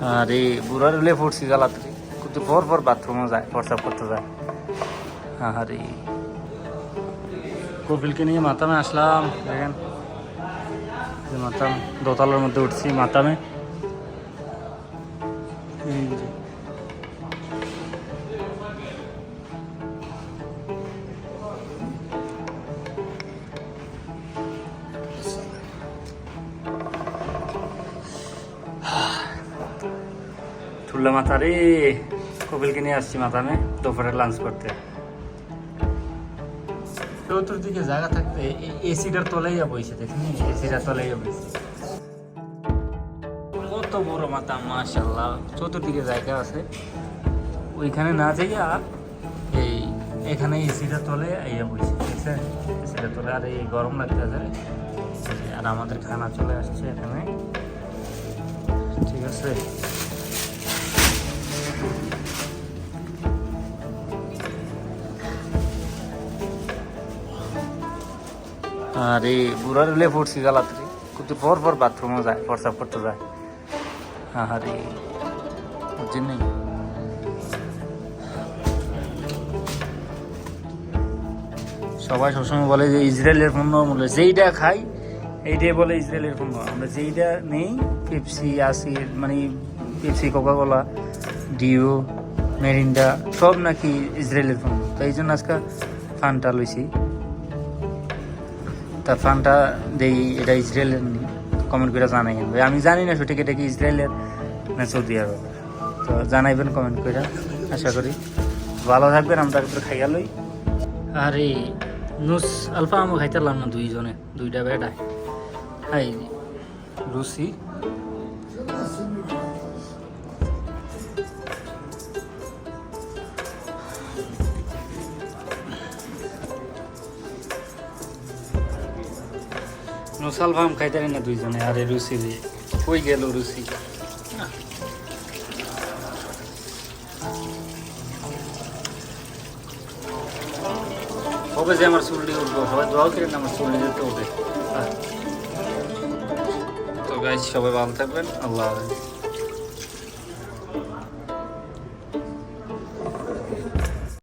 আরে বুড়ার হলে পড়ছি গালাতে কিন্তু ভর ভর বাথরুমও যায় প্রসাব করতে যায়। আরে কপিলকে নিয়ে মাতামে আসলাম, দেখেন। মাতাম দোতলার মধ্যে উঠছি মাতামে। ঠুল্লা মাথা রে কপিলকে নিয়ে আসছি মাথা মাথামে, দুপুরে লাঞ্চ করতে। চতুর্দিকে জায়গা থাকতে এসিটার তলেই বইছে দেখনি এসিটার তলেই বইছে কত বড় মাথা মাশাল্লাহ চতুর্দিকে জায়গা আছে। ওইখানে না যাইয়া এই, এখানে এসিটা তলে আইয়া বইছে দেখছেন এসিটা তলে আর এই গরম লাগতেছে আর আমাদের খানা চলে আসছে এখানে। ঠিক আছে? আরে বুড়ার হলে পড়ছি গালাতে কিন্তু পর পর বাথরুমও যায় প্রস্রাব করতে যায়। আরে বুঝছেন নেই। সবাই সবসময় বলে যে ইসরায়েলের পণ্য মূল্য, যেইটা খাই, এইটাই বলে ইসরায়েলের পণ্য। আমরা যেইটা নেই, পেপসি আসির মানে পেপসি, কোকাকোলা, ডিও, মেরিন্ডা, সব নাকি ইসরায়েলের পণ্য। তো এই জন্য আজকে ফানটা লইছি। তা ফান্ডটা দেই, এটা ইসরায়েলের কমেন্ট করে জানাই ভাই। আমি জানি না সঠিক এটা কি ইসরায়েলের না সৌদি আরব তো জানাইবেন কমেন্ট করে, আশা করি। ভালো থাকবেন, আমরা একটু খাইয়া লই। আরে, নুস আলফা আমও খাইতারলাম না দুইজনে। দুইটা বেটা। High, Lucy. নুসাল ভাম খাইতে না দুইজনে, আরে রুসি রে। কই গেল রুচি? হবে যে আমার চুলটি উঠবো, হবে, দোয়াও করেন আমার চুলটি যেতে হবে তো গাইজ সবাই ভালো থাকবেন, আল্লাহ হাফেজ।